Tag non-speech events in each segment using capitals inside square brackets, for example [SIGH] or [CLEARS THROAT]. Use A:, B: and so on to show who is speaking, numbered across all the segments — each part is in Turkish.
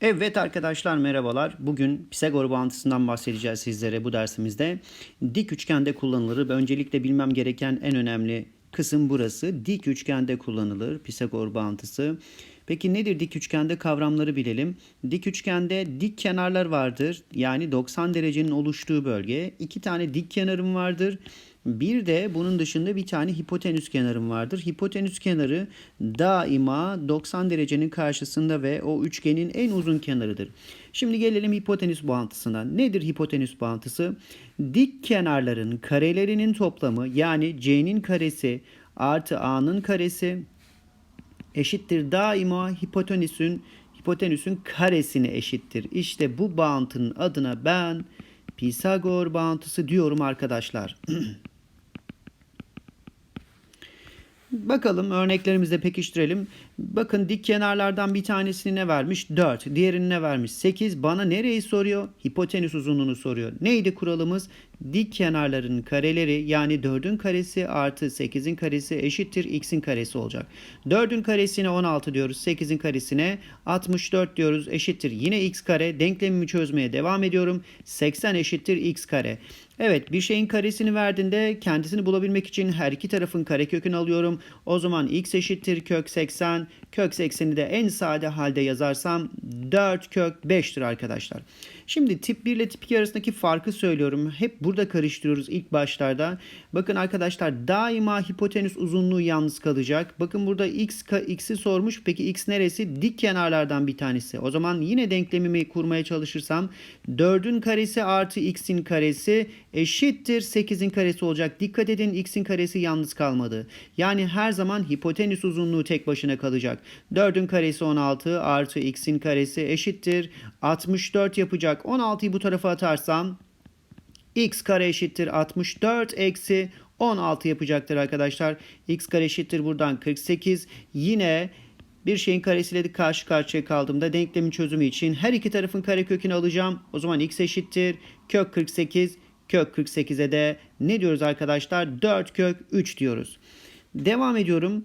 A: Evet arkadaşlar merhabalar. Bugün Pisagor bağıntısından bahsedeceğiz sizlere bu dersimizde. Dik üçgende kullanılır. Öncelikle bilmem gereken en önemli kısım burası. Dik üçgende kullanılır Pisagor bağıntısı. Peki nedir dik üçgende kavramları bilelim. Dik üçgende dik kenarlar vardır. Yani 90 derecenin oluştuğu bölge. İki tane dik kenarım vardır. Bir de bunun dışında bir tane hipotenüs kenarım vardır. Hipotenüs kenarı daima 90 derecenin karşısında ve o üçgenin en uzun kenarıdır. Şimdi gelelim hipotenüs bağıntısına. Nedir hipotenüs bağıntısı? Dik kenarların karelerinin toplamı yani c'nin karesi artı a'nın karesi eşittir daima hipotenüsün hipotenüsün karesine eşittir. İşte bu bağıntının adına ben Pisagor bağıntısı diyorum arkadaşlar. [CLEARS THROAT] Bakalım örneklerimizde pekiştirelim. Bakın dik kenarlardan bir tanesini ne vermiş? 4. Diğerini ne vermiş? 8. Bana nereyi soruyor? Hipotenüs uzunluğunu soruyor. Neydi kuralımız? Dik kenarların kareleri yani 4'ün karesi artı 8'in karesi eşittir x'in karesi olacak. 4'ün karesine 16 diyoruz. 8'in karesine 64 diyoruz. Eşittir. Yine x kare. Denklemimi çözmeye devam ediyorum. 80 eşittir x kare. Evet bir şeyin karesini verdiğinde kendisini bulabilmek için her iki tarafın karekökünü alıyorum. O zaman x eşittir kök 80. Kök 80'i de en sade halde yazarsam 4 kök 5'tir arkadaşlar. Şimdi tip 1 ile tip 2 arasındaki farkı söylüyorum. Hep burada karıştırıyoruz ilk başlarda. Bakın arkadaşlar daima hipotenüs uzunluğu yalnız kalacak. Bakın burada x x'i sormuş. Peki x neresi? Dik kenarlardan bir tanesi. O zaman yine denklemimi kurmaya çalışırsam 4'ün karesi artı x'in karesi eşittir 8'in karesi olacak. Dikkat edin x'in karesi yalnız kalmadı. Yani her zaman hipotenüs uzunluğu tek başına kalacak. 4'ün karesi 16 artı x'in karesi eşittir 64 yapacak. 16'yı bu tarafa atarsam x kare eşittir 64 eksi 16 yapacaktır arkadaşlar. x kare eşittir buradan 48. Yine bir şeyin karesiyle karşı karşıya kaldığımda denklemin çözümü için her iki tarafın karekökünü alacağım. O zaman x eşittir kök 48. Kök 48'e de ne diyoruz arkadaşlar? 4 kök 3 diyoruz. Devam ediyorum.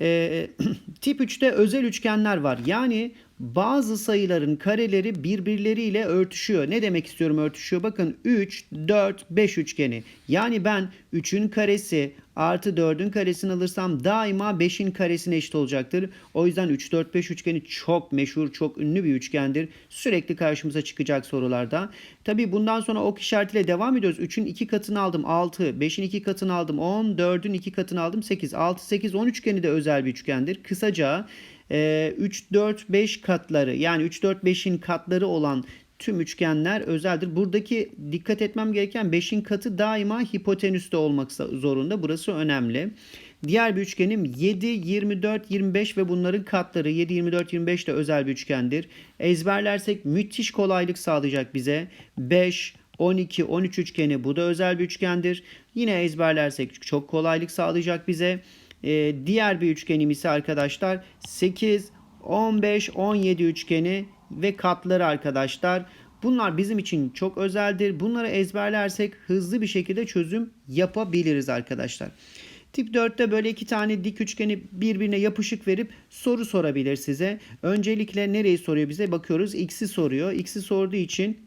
A: Ee, [CLEARS THROAT] tip 3'te özel üçgenler var. Yani bazı sayıların kareleri birbirleriyle örtüşüyor. Ne demek istiyorum örtüşüyor? Bakın 3, 4, 5 üçgeni. Yani ben 3'ün karesi artı 4'ün karesini alırsam daima 5'in karesine eşit olacaktır. O yüzden 3, 4, 5 üçgeni çok meşhur, çok ünlü bir üçgendir. Sürekli karşımıza çıkacak sorularda. Tabi bundan sonra ok işaretiyle devam ediyoruz. 3'ün 2 katını aldım 6, 5'in 2 katını aldım 10, 4'ün 2 katını aldım 8. 6, 8, 10 üçgeni de özel bir üçgendir. Kısaca 3, 4, 5 katları yani 3, 4, 5'in katları olan tüm üçgenler özeldir. Buradaki dikkat etmem gereken 5'in katı daima hipotenüste olmak zorunda. Burası önemli. Diğer bir üçgenim 7, 24, 25 ve bunların katları 7, 24, 25 de özel bir üçgendir. Ezberlersek müthiş kolaylık sağlayacak bize. 5, 12, 13 üçgeni bu da özel bir üçgendir. Yine ezberlersek çok kolaylık sağlayacak bize. Ee, diğer bir üçgenim ise arkadaşlar 8, 15, 17 üçgeni ve katları arkadaşlar. Bunlar bizim için çok özeldir. Bunları ezberlersek hızlı bir şekilde çözüm yapabiliriz arkadaşlar. Tip 4'te böyle iki tane dik üçgeni birbirine yapışık verip soru sorabilir size. Öncelikle nereyi soruyor bize? Bakıyoruz x'i soruyor. X'i sorduğu için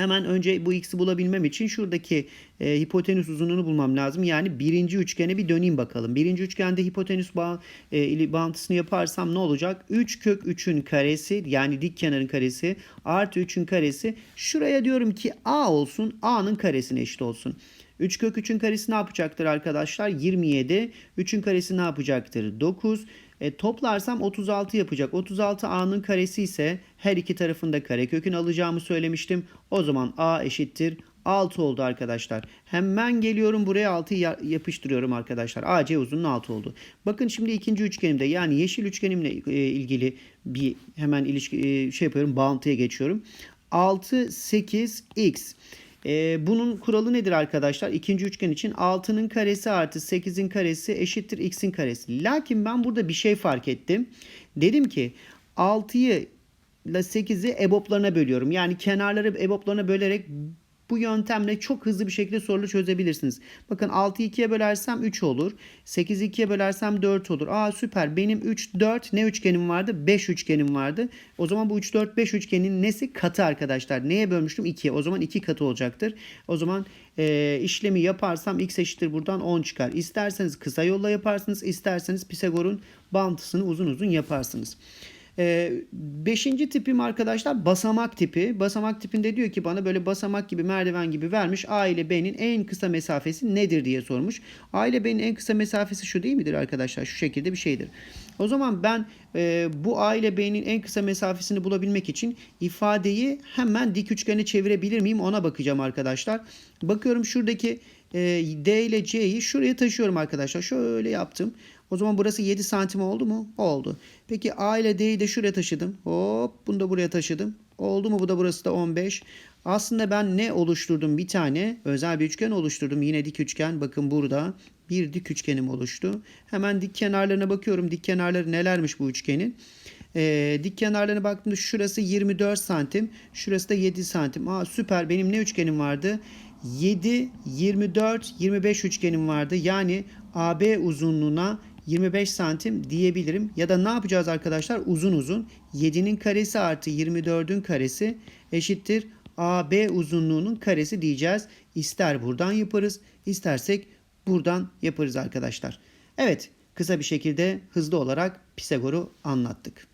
A: Hemen önce bu x'i bulabilmem için şuradaki e, hipotenüs uzunluğunu bulmam lazım. Yani birinci üçgene bir döneyim bakalım. Birinci üçgende hipotenüs bağ, e, bağıntısını yaparsam ne olacak? 3 kök 3'ün karesi yani dik kenarın karesi artı 3'ün karesi. Şuraya diyorum ki a olsun. a'nın karesine eşit olsun. 3 kök 3'ün karesi ne yapacaktır arkadaşlar? 27. 3'ün karesi ne yapacaktır? 9. E, toplarsam 36 yapacak. 36 a'nın karesi ise her iki tarafında karekökünü alacağımı söylemiştim. O zaman a eşittir 6 oldu arkadaşlar. Hemen geliyorum buraya 6'yı yapıştırıyorum arkadaşlar. AC uzunluğu 6 oldu. Bakın şimdi ikinci üçgenimde yani yeşil üçgenimle e, ilgili bir hemen ilişki e, şey yapıyorum bağıntıya geçiyorum. 6 8 x ee, bunun kuralı nedir arkadaşlar? İkinci üçgen için 6'nın karesi artı 8'in karesi eşittir x'in karesi. Lakin ben burada bir şey fark ettim. Dedim ki 6'yı ile 8'i eboplarına bölüyorum. Yani kenarları eboplarına bölerek Bu yöntemle çok hızlı bir şekilde soruları çözebilirsiniz. Bakın 6'yı 2'ye bölersem 3 olur. 8'i 2'ye bölersem 4 olur. Aa süper. Benim 3, 4 ne üçgenim vardı? 5 üçgenim vardı. O zaman bu 3, 4, 5 üçgenin nesi? Katı arkadaşlar. Neye bölmüştüm? 2'ye. O zaman 2 katı olacaktır. O zaman e, işlemi yaparsam x eşittir buradan 10 çıkar. İsterseniz kısa yolla yaparsınız. isterseniz Pisagor'un bağıntısını uzun uzun yaparsınız. Ee, beşinci tipim arkadaşlar basamak tipi. Basamak tipinde diyor ki bana böyle basamak gibi merdiven gibi vermiş. A ile B'nin en kısa mesafesi nedir diye sormuş. A ile B'nin en kısa mesafesi şu değil midir arkadaşlar? Şu şekilde bir şeydir. O zaman ben e, bu A ile B'nin en kısa mesafesini bulabilmek için ifadeyi hemen dik üçgene çevirebilir miyim ona bakacağım arkadaşlar. Bakıyorum şuradaki e, D ile C'yi şuraya taşıyorum arkadaşlar. Şöyle yaptım. O zaman burası 7 santim oldu mu? Oldu. Peki A ile D'yi de şuraya taşıdım. Hop bunu da buraya taşıdım. Oldu mu? Bu da burası da 15. Aslında ben ne oluşturdum? Bir tane özel bir üçgen oluşturdum. Yine dik üçgen. Bakın burada bir dik üçgenim oluştu. Hemen dik kenarlarına bakıyorum. Dik kenarları nelermiş bu üçgenin? Ee, dik kenarlarına baktığımda şurası 24 santim. Şurası da 7 santim. Aa süper. Benim ne üçgenim vardı? 7, 24, 25 üçgenim vardı. Yani AB uzunluğuna 25 santim diyebilirim. Ya da ne yapacağız arkadaşlar? Uzun uzun 7'nin karesi artı 24'ün karesi eşittir AB uzunluğunun karesi diyeceğiz. İster buradan yaparız, istersek buradan yaparız arkadaşlar. Evet, kısa bir şekilde hızlı olarak Pisagor'u anlattık.